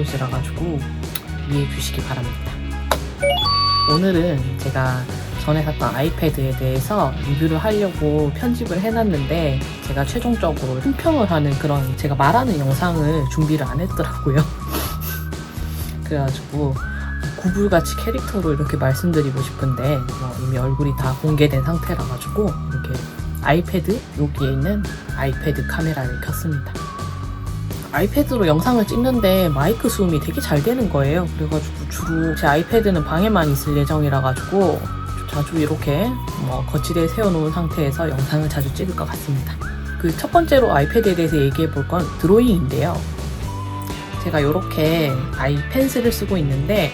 뾰루지라 가지고 이해해 주시기 바랍니다. 오늘은 제가 전에 샀던 아이패드에 대해서 리뷰를 하려고 편집을 해놨는데 제가 최종적으로 품평을 하는 그런 제가 말하는 영상을 준비를 안 했더라고요. 그래가지고 구불같이 캐릭터로 이렇게 말씀드리고 싶은데 뭐 이미 얼굴이 다 공개된 상태라 가지고 이렇게 아이패드 여기에 있는 아이패드 카메라를 켰습니다. 아이패드로 영상을 찍는데 마이크 수음이 되게 잘 되는 거예요. 그래가지고 주로 제 아이패드는 방에만 있을 예정이라 가지고 자주 이렇게 뭐 거치대에 세워놓은 상태에서 영상을 자주 찍을 것 같습니다. 그 첫 번째로 아이패드에 대해서 얘기해 볼 건 드로잉인데요. 제가 이렇게 아이 펜슬을 쓰고 있는데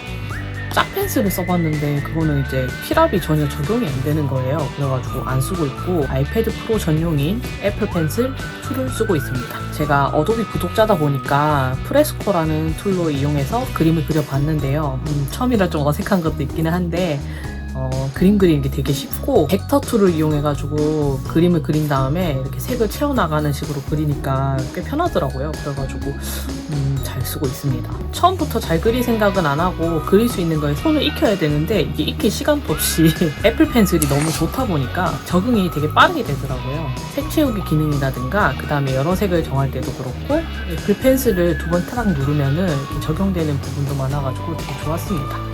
짝펜슬을 써봤는데 그거는 이제 필압이 전혀 적용이 안 되는 거예요. 그래가지고 안 쓰고 있고 아이패드 프로 전용인 애플 펜슬 2를 쓰고 있습니다. 제가 어도비 구독자다 보니까 프레스코라는 툴로 이용해서 그림을 그려봤는데요. 음, 처음이라 좀 어색한 것도 있기는 한데 어, 그림 그리는 게 되게 쉽고 벡터 툴을 이용해가지고 그림을 그린 다음에 이렇게 색을 채워나가는 식으로 그리니까 꽤 편하더라고요. 그래가지고 음, 잘 쓰고 있습니다. 처음부터 잘 그릴 생각은 안 하고 그릴 수 있는 거에 손을 익혀야 되는데 이게 익힐 시간도 없이 애플 펜슬이 너무 좋다 보니까 적응이 되게 빠르게 되더라고요. 색 채우기 기능이라든가 그 다음에 여러 색을 정할 때도 그렇고 애플 펜슬을 두 번 타락 누르면은 적용되는 부분도 많아가지고 되게 좋았습니다.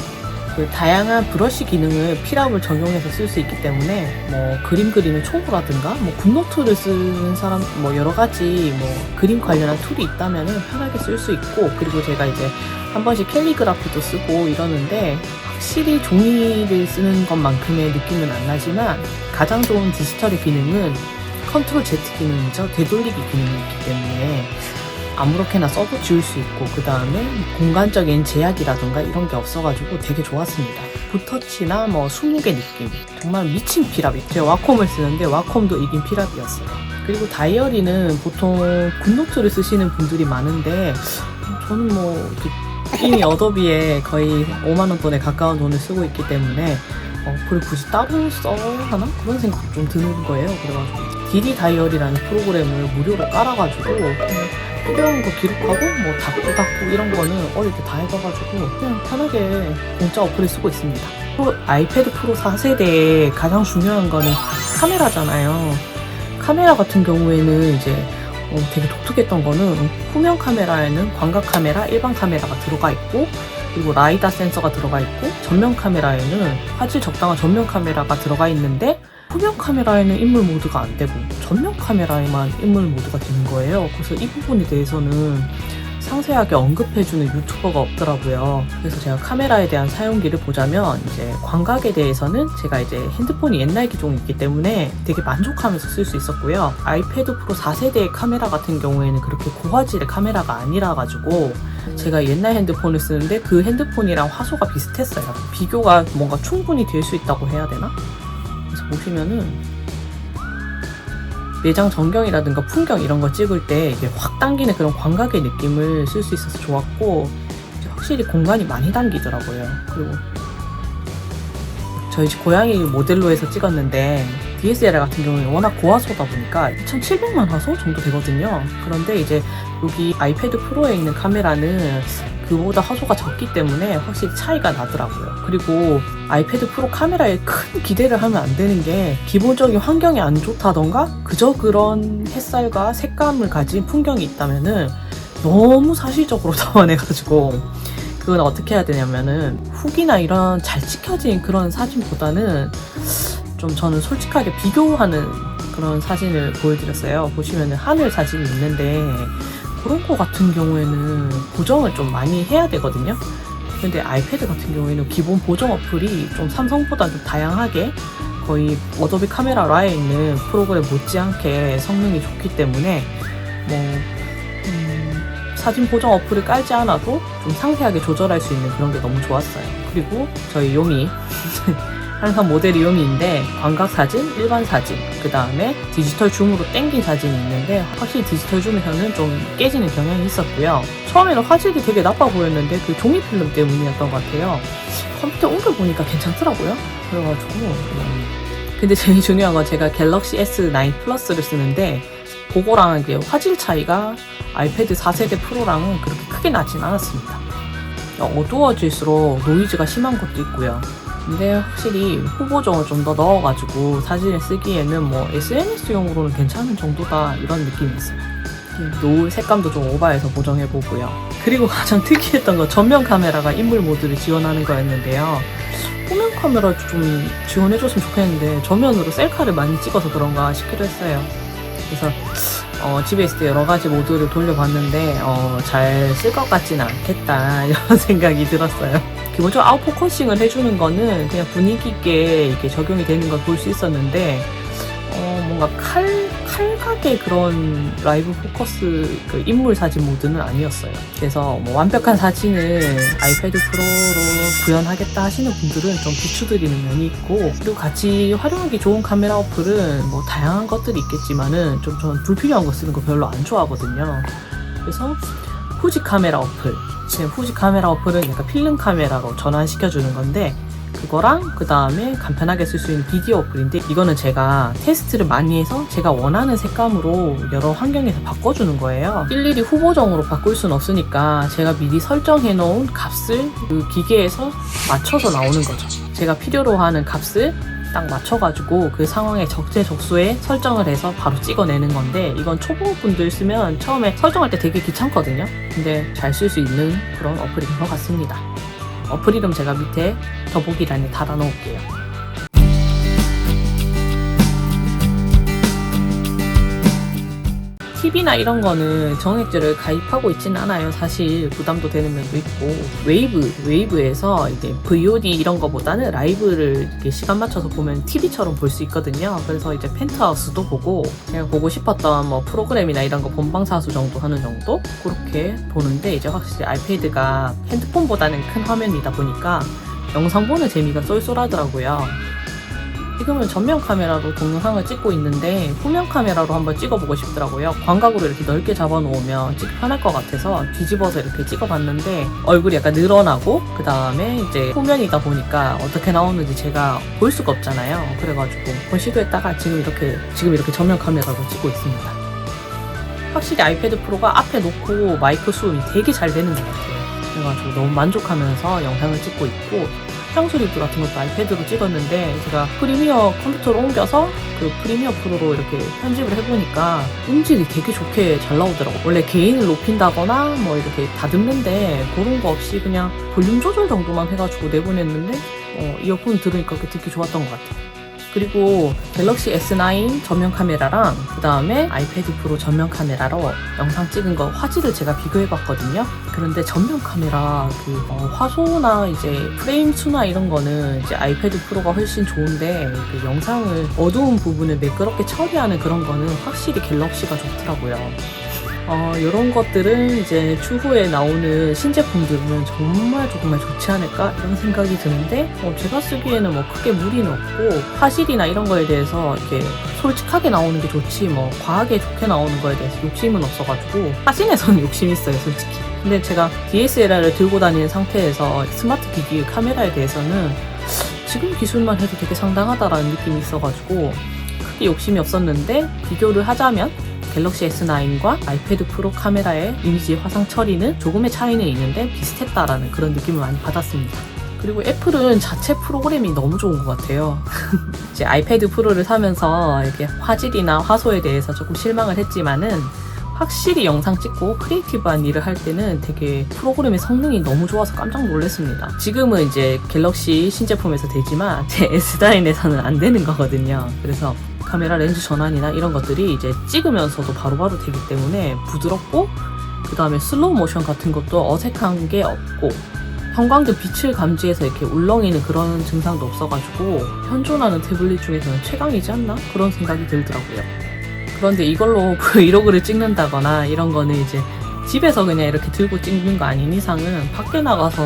그 다양한 브러쉬 기능을 필압을 적용해서 쓸 수 있기 때문에 뭐 그림 그리는 초보라든가 뭐 굿노트를 쓰는 사람 뭐 여러 가지 뭐 그림 관련한 툴이 있다면은 편하게 쓸 수 있고 그리고 제가 이제 한 번씩 캘리그라피도 쓰고 이러는데 확실히 종이를 쓰는 것만큼의 느낌은 안 나지만 가장 좋은 디지털의 기능은 컨트롤 Z 기능이죠. 되돌리기 기능이 있기 때문에 아무렇게나 써도 지울 수 있고 그 다음에 공간적인 제약이라든가 이런 게 없어가지고 되게 좋았습니다. 붓터치나 뭐 20개 느낌 정말 미친 피랍이 제가 와콤을 쓰는데 와콤도 이긴 피랍이었어요. 그리고 다이어리는 보통 굿노트를 쓰시는 분들이 많은데 저는 뭐 이미 어도비에 거의 5만 원 돈에 가까운 돈을 쓰고 있기 때문에 어, 그걸 굳이 따로 써야 하나? 그런 생각 좀 드는 거예요. 그래가지고 디디 다이어리라는 프로그램을 무료로 깔아가지고 필요한 거 기록하고 뭐 닫고 닫고 이런 거는 어릴 때 다 해봐가지고 그냥 편하게 공짜 어플을 쓰고 있습니다. 프로- 아이패드 프로 4세대의 가장 중요한 거는 카메라잖아요. 카메라 같은 경우에는 이제 어, 되게 독특했던 거는 후면 카메라에는 광각 카메라, 일반 카메라가 들어가 있고 그리고 라이다 센서가 들어가 있고 전면 카메라에는 화질 적당한 전면 카메라가 들어가 있는데 후면 카메라에는 인물 모드가 안 되고 전면 카메라에만 인물 모드가 되는 거예요. 그래서 이 부분에 대해서는 상세하게 언급해주는 유튜버가 없더라고요. 그래서 제가 카메라에 대한 사용기를 보자면 이제 광각에 대해서는 제가 이제 핸드폰이 옛날 기종이 있기 때문에 되게 만족하면서 쓸 수 있었고요. 아이패드 프로 4세대의 카메라 같은 경우에는 그렇게 고화질의 카메라가 아니라 가지고 제가 옛날 핸드폰을 쓰는데 그 핸드폰이랑 화소가 비슷했어요. 비교가 뭔가 충분히 될 수 있다고 해야 되나? 보시면은 내장 전경이라든가 풍경 이런 거 찍을 때 이게 확 당기는 그런 광각의 느낌을 쓸 수 있어서 좋았고 확실히 공간이 많이 당기더라고요. 그리고 저희 집 고양이 모델로 해서 찍었는데 DSLR 같은 경우는 워낙 고화소다 보니까 2700만 화소 정도 되거든요. 그런데 이제 여기 아이패드 프로에 있는 카메라는 그보다 화소가 적기 때문에 확실히 차이가 나더라고요. 그리고 아이패드 프로 카메라에 큰 기대를 하면 안 되는 게 기본적인 환경이 안 좋다던가 그저 그런 햇살과 색감을 가진 풍경이 있다면은 너무 사실적으로 담아내가지고 그건 어떻게 해야 되냐면은 훅이나 이런 잘 찍혀진 그런 사진보다는 좀 저는 솔직하게 비교하는 그런 사진을 보여드렸어요. 보시면은 하늘 사진이 있는데 거 같은 경우에는 보정을 좀 많이 해야 되거든요. 근데 아이패드 같은 경우에는 기본 보정 어플이 좀 삼성보다 좀 다양하게 거의 어도비 카메라 라에 있는 프로그램 못지않게 성능이 좋기 때문에 뭐 음, 사진 보정 어플을 깔지 않아도 좀 상세하게 조절할 수 있는 그런 게 너무 좋았어요. 그리고 저희 요미 항상 모델이 요미인데 광각 사진, 일반 사진, 그 다음에 디지털 줌으로 땡긴 사진이 있는데 확실히 디지털 줌에서는 좀 깨지는 경향이 있었고요. 처음에는 화질이 되게 나빠 보였는데 그 종이 필름 때문이었던 것 같아요. 컴퓨터 옮겨보니까 괜찮더라고요. 그래가지고 음. 근데 제일 중요한 건 제가 갤럭시 S9 플러스를 쓰는데 그거랑 화질 차이가 아이패드 4세대 프로랑은 그렇게 크게 나진 않았습니다. 어두워질수록 노이즈가 심한 것도 있고요. 근데 확실히 후보정을 좀 더 넣어가지고 사진을 쓰기에는 뭐 SNS용으로는 괜찮은 정도다 이런 느낌이 있어요. 노을 색감도 좀 오버해서 보정해보고요. 그리고 가장 특이했던 건 전면 카메라가 인물 모드를 지원하는 거였는데요. 후면 카메라도 좀 지원해줬으면 좋겠는데 전면으로 셀카를 많이 찍어서 그런가 싶기도 했어요. 그래서 어, 집에 있을 때 여러 가지 모드를 돌려봤는데 어, 잘 쓸 것 같지는 않겠다 이런 생각이 들었어요. 기본적으로 아웃 포커싱을 해주는 거는 그냥 분위기 있게 이렇게 적용이 되는 걸 볼 수 있었는데 어, 뭔가 칼 칼각의 그런 라이브 포커스 그 인물 사진 모드는 아니었어요. 그래서 뭐 완벽한 사진을 아이패드 프로로 구현하겠다 하시는 분들은 좀 비추드리는 면이 있고 그리고 같이 활용하기 좋은 카메라 어플은 뭐 다양한 것들이 있겠지만은 좀 저는 불필요한 거 쓰는 거 별로 안 좋아하거든요. 그래서 후지 카메라 어플 지금 후지 카메라 어플은 약간 필름 카메라로 전환시켜 주는 건데 그거랑 그 다음에 간편하게 쓸 수 있는 비디오 어플인데 이거는 제가 테스트를 많이 해서 제가 원하는 색감으로 여러 환경에서 바꿔주는 거예요. 일일이 후보정으로 바꿀 순 없으니까 제가 미리 설정해 놓은 값을 그 기계에서 맞춰서 나오는 거죠. 제가 필요로 하는 값을 딱 맞춰가지고 그 상황에 적재적소에 설정을 해서 바로 찍어내는 건데 이건 초보분들 쓰면 처음에 설정할 때 되게 귀찮거든요. 근데 잘 쓸 수 있는 그런 어플인 것 같습니다. 어플 이름 제가 밑에 더보기란에 달아놓을게요. TV나 이런 거는 정액제를 가입하고 있지는 않아요. 사실 부담도 되는 면도 있고 웨이브 웨이브에서 이제 VOD 이런 거보다는 라이브를 이렇게 시간 맞춰서 보면 TV처럼 볼 수 있거든요. 그래서 이제 펜트하우스도 보고 그냥 보고 싶었던 뭐 프로그램이나 이런 거 본방사수 정도 하는 정도 그렇게 보는데 이제 확실히 아이패드가 핸드폰보다는 큰 화면이다 보니까 영상 보는 재미가 쏠쏠하더라고요. 지금은 전면 카메라로 동영상을 찍고 있는데 후면 카메라로 한번 찍어보고 싶더라고요. 광각으로 이렇게 넓게 잡아놓으면 찍기 편할 것 같아서 뒤집어서 이렇게 찍어봤는데 얼굴이 약간 늘어나고 그 다음에 이제 후면이다 보니까 어떻게 나오는지 제가 볼 수가 없잖아요. 그래가지고 한번 시도했다가 지금 이렇게 지금 이렇게 전면 카메라로 찍고 있습니다. 확실히 아이패드 프로가 앞에 놓고 마이크 수음이 되게 잘 되는 것 같아요. 그래가지고 너무 만족하면서 영상을 찍고 있고 향수 리뷰 같은 것도 아이패드로 찍었는데 제가 프리미어 컴퓨터로 옮겨서 그 프리미어 프로로 이렇게 편집을 해보니까 음질이 되게 좋게 잘 나오더라고. 원래 개인을 높인다거나 뭐 이렇게 다듬는데 그런 거 없이 그냥 볼륨 조절 정도만 해가지고 내보냈는데 어, 이어폰 들으니까 그게 듣기 좋았던 것 같아요. 그리고 갤럭시 S9 전면 카메라랑 그 다음에 아이패드 프로 전면 카메라로 영상 찍은 거 화질을 제가 비교해 봤거든요. 그런데 전면 카메라 그 어, 화소나 이제 프레임 수나 이런 거는 이제 아이패드 프로가 훨씬 좋은데 그 영상을 어두운 부분을 매끄럽게 처리하는 그런 거는 확실히 갤럭시가 좋더라고요. 어, 이런 것들은 이제 추후에 나오는 신제품들은 정말 정말 좋지 않을까 이런 생각이 드는데 어, 제가 쓰기에는 뭐 크게 무리는 없고 화질이나 이런 거에 대해서 이렇게 솔직하게 나오는 게 좋지 뭐 과하게 좋게 나오는 거에 대해서 욕심은 없어가지고 사진에서는 욕심이 있어요 솔직히. 근데 제가 DSLR을 들고 다니는 상태에서 스마트 기기 카메라에 대해서는 지금 기술만 해도 되게 상당하다라는 느낌이 있어가지고 크게 욕심이 없었는데 비교를 하자면 갤럭시 S9과 아이패드 프로 카메라의 이미지 화상 처리는 조금의 차이는 있는데 비슷했다라는 그런 느낌을 많이 받았습니다. 그리고 애플은 자체 프로그램이 너무 좋은 것 같아요. 이제 아이패드 프로를 사면서 이렇게 화질이나 화소에 대해서 조금 실망을 했지만은 확실히 영상 찍고 크리에이티브한 일을 할 때는 되게 프로그램의 성능이 너무 좋아서 깜짝 놀랐습니다. 지금은 이제 갤럭시 신제품에서 되지만 제 S9에서는 안 되는 거거든요. 그래서 카메라 렌즈 전환이나 이런 것들이 이제 찍으면서도 바로 바로 되기 때문에 부드럽고 그 다음에 슬로우 모션 같은 것도 어색한 게 없고 형광등 빛을 감지해서 이렇게 울렁이는 그런 증상도 없어가지고 현존하는 태블릿 중에서는 최강이지 않나 그런 생각이 들더라고요. 그런데 이걸로 브이로그를 찍는다거나 이런 거는 이제 집에서 그냥 이렇게 들고 찍는 거 아닌 이상은 밖에 나가서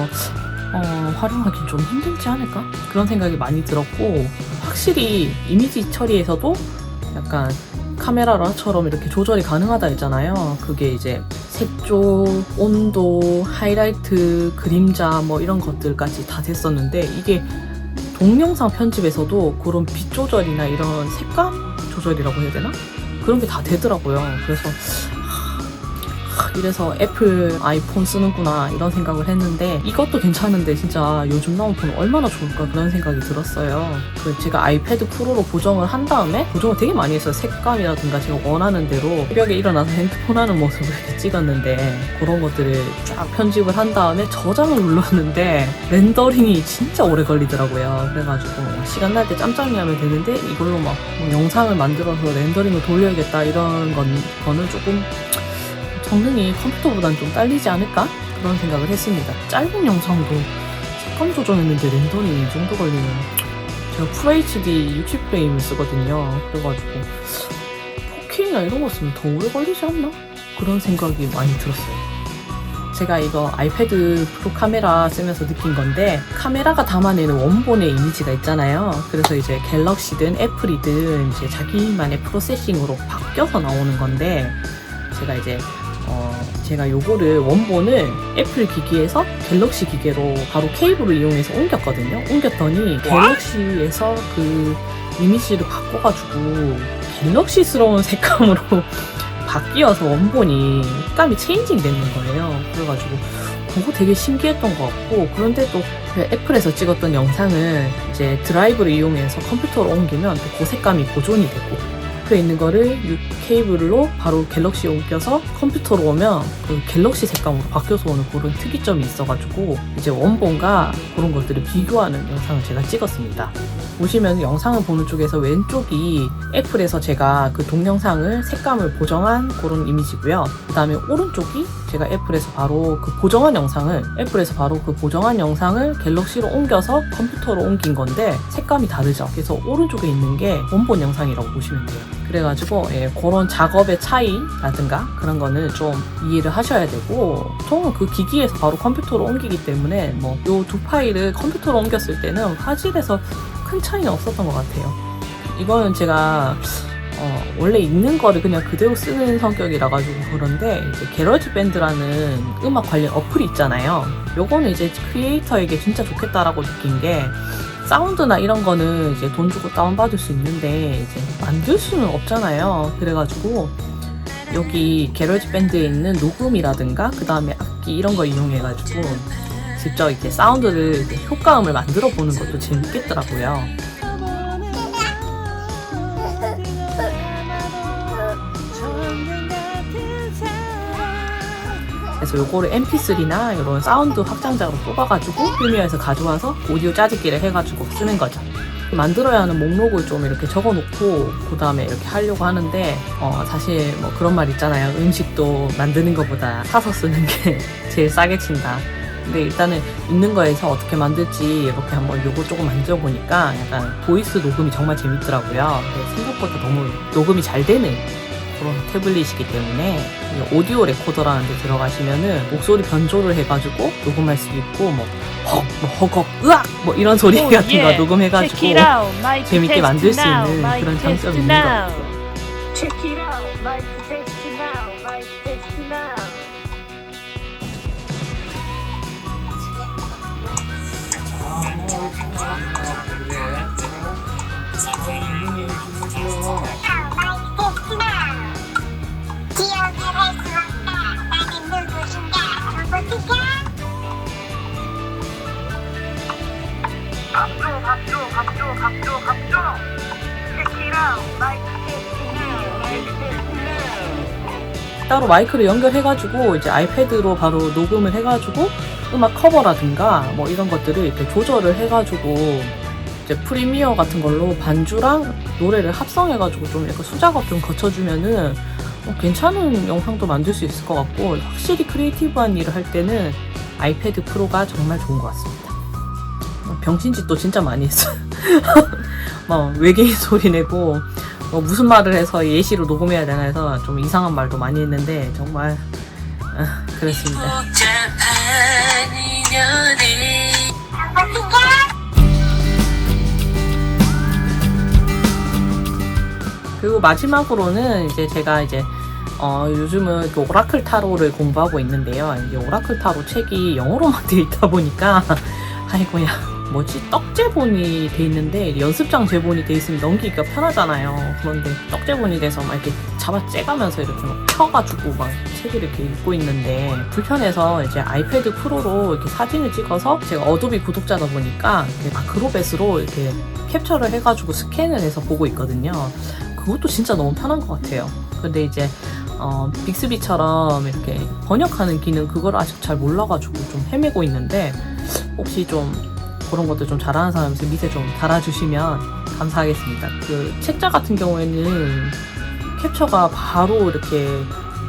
어, 활용하기 좀 힘들지 않을까? 그런 생각이 많이 들었고 확실히 이미지 처리에서도 약간 카메라처럼 이렇게 조절이 가능하다 했잖아요. 그게 이제 색조, 온도, 하이라이트, 그림자 뭐 이런 것들까지 다 됐었는데 이게 동영상 편집에서도 그런 빛 조절이나 이런 색감 조절이라고 해야 되나? 그런 게 다 되더라고요. 그래서 하, 이래서 애플 아이폰 쓰는구나 이런 생각을 했는데 이것도 괜찮은데 진짜 요즘 나온 폰 얼마나 좋을까 그런 생각이 들었어요. 그 제가 아이패드 프로로 보정을 한 다음에 보정을 되게 많이 했어요. 색감이라든가 제가 원하는 대로 새벽에 일어나서 핸드폰 하는 모습을 찍었는데 그런 것들을 쫙 편집을 한 다음에 저장을 눌렀는데 렌더링이 진짜 오래 걸리더라고요. 그래가지고 시간 날 때 짬짬이 하면 되는데 이걸로 막뭐 영상을 만들어서 렌더링을 돌려야겠다 이런 건, 거는 조금 성능이 컴퓨터보단 좀 딸리지 않을까? 그런 생각을 했습니다. 짧은 영상도 색감 조정했는데 렌더링이 이 정도 걸리면 제가 FHD 60프레임을 쓰거든요. 그래가지고 4K나 이런 거 쓰면 더 오래 걸리지 않나? 그런 생각이 많이 들었어요. 제가 이거 아이패드 프로 카메라 쓰면서 느낀 건데 카메라가 담아내는 원본의 이미지가 있잖아요. 그래서 이제 갤럭시든 애플이든 이제 자기만의 프로세싱으로 바뀌어서 나오는 건데 제가 이제 어 제가 요거를 원본을 애플 기기에서 갤럭시 기계로 바로 케이블을 이용해서 옮겼거든요. 옮겼더니 갤럭시에서 그 이미지를 바꿔가지고 갤럭시스러운 색감으로 바뀌어서 원본이 색감이 체인징 되는 거예요. 그래가지고 그거 되게 신기했던 것 같고 그런데 또그 애플에서 찍었던 영상을 이제 드라이브를 이용해서 컴퓨터로 옮기면 또 그 색감이 보존이 되고 앞에 있는 거를 이 케이블로 바로 갤럭시에 옮겨서 컴퓨터로 오면 그 갤럭시 색감으로 바뀌어서 오는 그런 특이점이 있어가지고 이제 원본과 그런 것들을 비교하는 영상을 제가 찍었습니다. 보시면 영상을 보는 쪽에서 왼쪽이 애플에서 제가 그 동영상을 색감을 보정한 그런 이미지고요. 그 다음에 오른쪽이 제가 애플에서 바로 그 보정한 영상을 애플에서 바로 그 보정한 영상을 갤럭시로 옮겨서 컴퓨터로 옮긴 건데 색감이 다르죠. 그래서 오른쪽에 있는 게 원본 영상이라고 보시면 돼요. 그래가지고 예, 그런 작업의 차이라든가 그런 거는 좀 이해를 하셔야 되고 보통은 그 기기에서 바로 컴퓨터로 옮기기 때문에 뭐 요 두 파일을 컴퓨터로 옮겼을 때는 화질에서 큰 차이는 없었던 것 같아요. 이거는 제가 어, 원래 있는 거를 그냥 그대로 쓰는 성격이라 가지고 그런데 이제 게러지 밴드라는 음악 관련 어플이 있잖아요. 요거는 이제 크리에이터에게 진짜 좋겠다라고 느낀 게 사운드나 이런 거는 이제 돈 주고 다운 받을 수 있는데 이제 만들 수는 없잖아요. 그래가지고 여기 게러지 밴드에 있는 녹음이라든가 그 다음에 악기 이런 거 이용해가지고 직접 이제 사운드를 이제 효과음을 만들어 보는 것도 재밌겠더라고요. 그래서 요거를 MP3나 이런 사운드 확장자로 뽑아가지고 프리미어에서 가져와서 오디오 짜집기를 해가지고 쓰는 거죠. 만들어야 하는 목록을 좀 이렇게 적어놓고 그 다음에 이렇게 하려고 하는데 어, 사실 뭐 그런 말 있잖아요. 음식도 만드는 것보다 사서 쓰는 게 제일 싸게 친다. 근데 일단은 있는 거에서 어떻게 만들지 이렇게 한번 요거 조금 만들어 보니까 약간 보이스 녹음이 정말 재밌더라고요. 생각보다 너무 녹음이 잘 되는 그런 태블릿이기 때문에 이 오디오 레코더라는 데 들어가시면은 목소리 변조를 해가지고 녹음할 수 있고 뭐 헉, 뭐 허걱, 으악 뭐 이런 소리 Oh, 같은 거 yeah. 녹음해가지고 재밌게 만들 수. 있는 그런 장점이 있는 것. 같아요. 각조, 각조, 각조, 각조, test now. 따로 마이크를 연결해가지고 이제 아이패드로 바로 녹음을 해가지고 음악 커버라든가 뭐 이런 것들을 이렇게 조절을 해가지고 이제 프리미어 같은 걸로 반주랑 노래를 합성해가지고 좀 약간 수작업 좀 거쳐주면은 어, 괜찮은 영상도 만들 수 있을 것 같고 확실히 크리에이티브한 일을 할 때는 아이패드 프로가 정말 좋은 것 같습니다. 어, 병신짓도 진짜 많이 했어요. 뭐 외계인 소리 내고 뭐 무슨 말을 해서 예시로 녹음해야 되나 해서 좀 이상한 말도 많이 했는데 정말 아, 그렇습니다. 그리고 마지막으로는 이제 제가 이제 어, 요즘은 그 오라클 타로를 공부하고 있는데요. 이게 오라클 타로 책이 영어로만 되어 있다 보니까 아이고야 뭐지 떡 제본이 돼 있는데 연습장 제본이 돼 있으면 넘기기가 편하잖아요. 그런데 떡 제본이 돼서 막 이렇게 잡아 째가면서 이렇게 막 펴가지고 막 책을 이렇게 읽고 있는데 불편해서 이제 아이패드 프로로 이렇게 사진을 찍어서 제가 어도비 구독자다 보니까 마크로벳으로 이렇게 캡처를 해가지고 스캔을 해서 보고 있거든요. 그것도 진짜 너무 편한 것 같아요. 근데 이제 어, 빅스비처럼 이렇게 번역하는 기능 그걸 아직 잘 몰라가지고 좀 헤매고 있는데 혹시 좀 그런 것들 좀 잘하는 사람 있으면 밑에 좀 달아주시면 감사하겠습니다. 그 책자 같은 경우에는 캡처가 바로 이렇게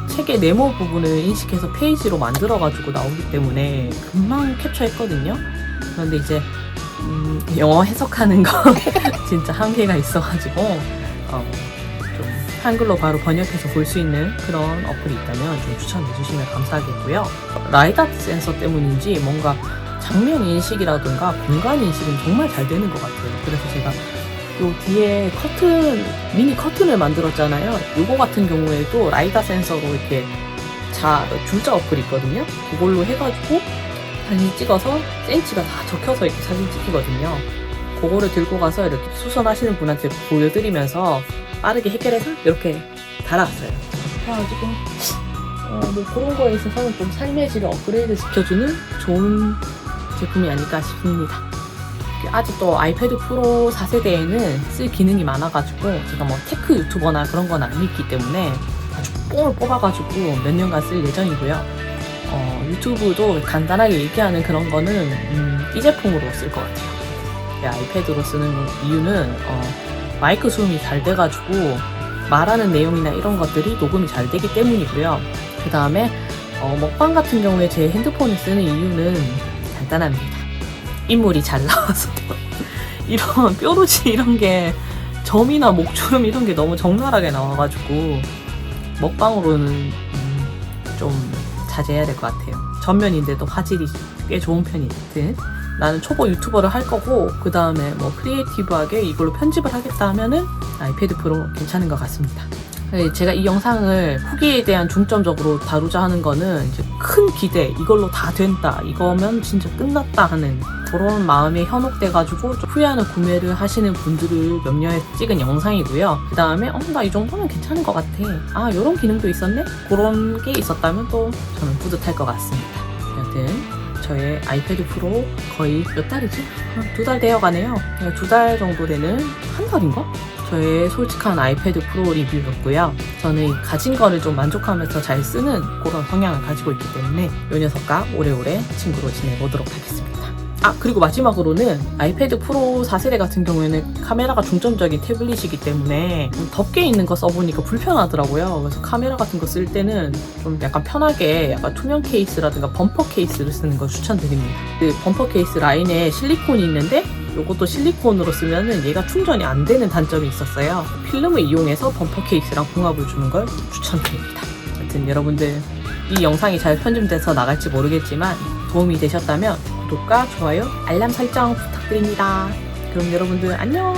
책의 네모 부분을 인식해서 페이지로 만들어가지고 나오기 때문에 금방 캡처했거든요. 그런데 이제 음, 영어 해석하는 거 진짜 한계가 있어가지고 어, 좀 한글로 바로 번역해서 볼 수 있는 그런 어플이 있다면 좀 추천해 주시면 감사하겠고요. 라이다 센서 때문인지 뭔가 장면 인식이라든가 공간 인식은 정말 잘 되는 것 같아요. 그래서 제가 요 뒤에 커튼, 미니 커튼을 만들었잖아요. 요거 같은 경우에도 라이다 센서로 이렇게 자, 줄자 어플이 있거든요. 그걸로 해가지고 사진 찍어서 센치가 다 적혀서 이렇게 사진 찍히거든요. 그거를 들고 가서 이렇게 수선하시는 분한테 보여드리면서 빠르게 해결해서 이렇게 달아왔어요. 그래가지고, 어, 뭐 그런 거에 있어서는 좀 삶의 질을 업그레이드 시켜주는 좋은 제품이 아닐까 싶습니다. 아직도 아이패드 프로 4세대에는 쓸 기능이 많아가지고 제가 뭐 테크 유튜버나 그런 건 아니기 때문에 아주 뽕을 뽑아가지고 몇 년간 쓸 예정이고요. 어, 유튜브도 간단하게 얘기하는 그런 거는 음, 이 제품으로 쓸 것 같아요. 이 아이패드로 쓰는 이유는 어, 마이크 수음이 잘 돼가지고 말하는 내용이나 이런 것들이 녹음이 잘 되기 때문이고요. 그 다음에 어, 먹방 같은 경우에 제 핸드폰을 쓰는 이유는 간단합니다. 인물이 잘 나와서 이런 뾰루지 이런 게 점이나 목주름 이런 게 너무 적나라하게 나와가지고 먹방으로는 음, 좀 자제해야 될 것 같아요. 전면인데도 화질이 꽤 좋은 편이든 나는 초보 유튜버를 할 거고 그 다음에 뭐 크리에이티브하게 이걸로 편집을 하겠다 하면은 아이패드 프로 괜찮은 것 같습니다. 네, 제가 이 영상을 후기에 대한 중점적으로 다루자 하는 거는 이제 큰 기대, 이걸로 다 된다, 이거면 진짜 끝났다 하는 그런 마음에 현혹돼가지고 좀 후회하는 구매를 하시는 분들을 명료해 찍은 영상이고요. 그 다음에, 어, 나 이 정도면 괜찮은 것 같아. 아, 요런 기능도 있었네? 그런 게 있었다면 또 저는 뿌듯할 것 같습니다. 여튼, 저의 아이패드 프로 거의 몇 달이지? 두 달 되어 가네요. 두 달 정도 되는 한 달인가? 저의 솔직한 아이패드 프로 리뷰였고요. 저는 가진 거를 좀 만족하면서 잘 쓰는 그런 성향을 가지고 있기 때문에 이 녀석과 오래오래 친구로 지내보도록 하겠습니다. 아 그리고 마지막으로는 아이패드 프로 4세대 같은 경우에는 카메라가 중점적인 태블릿이기 때문에 좀 덮개 있는 거 써보니까 불편하더라고요. 그래서 카메라 같은 거 쓸 때는 좀 약간 편하게 약간 투명 케이스라든가 범퍼 케이스를 쓰는 걸 추천드립니다. 그 범퍼 케이스 라인에 실리콘이 있는데 이것도 실리콘으로 쓰면은 얘가 충전이 안 되는 단점이 있었어요. 필름을 이용해서 범퍼 케이스랑 궁합을 주는 걸 추천드립니다. 하여튼 여러분들 이 영상이 잘 편집돼서 나갈지 모르겠지만 도움이 되셨다면 구독과 좋아요, 알람 설정 부탁드립니다. 그럼 여러분들 안녕!